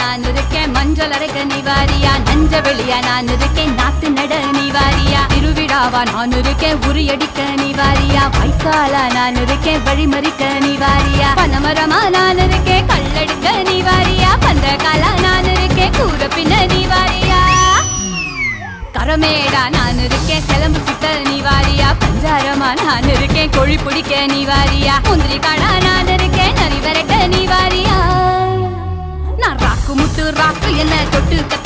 நான் இருக்கேன் மஞ்சள் அரைக்க நிவாரியா நஞ்ச வெளியா? நான் இருக்கேன் நாத்து நட நிவாரியா திருவிழாவா? நான் இருக்கேன் உரியடிக்க நிவாரியா வைக்காலா? நான் இருக்கேன் வழிமறிக்க நிவாரியா பனமரமா? நான் இருக்கேன் கல்லெடுக்க நிவாரியா பந்தகாலா நான் இருக்கேன் கூற பின்ன நிவாரியா கரமேடா? நான் இருக்கேன் கிளம்பு சுத்த நிவாரியா பஞ்சாரமா? நான் இருக்கேன் கொழி பிடிக்க நிவாரியா முந்திரி காடா? என்ன தொட்டு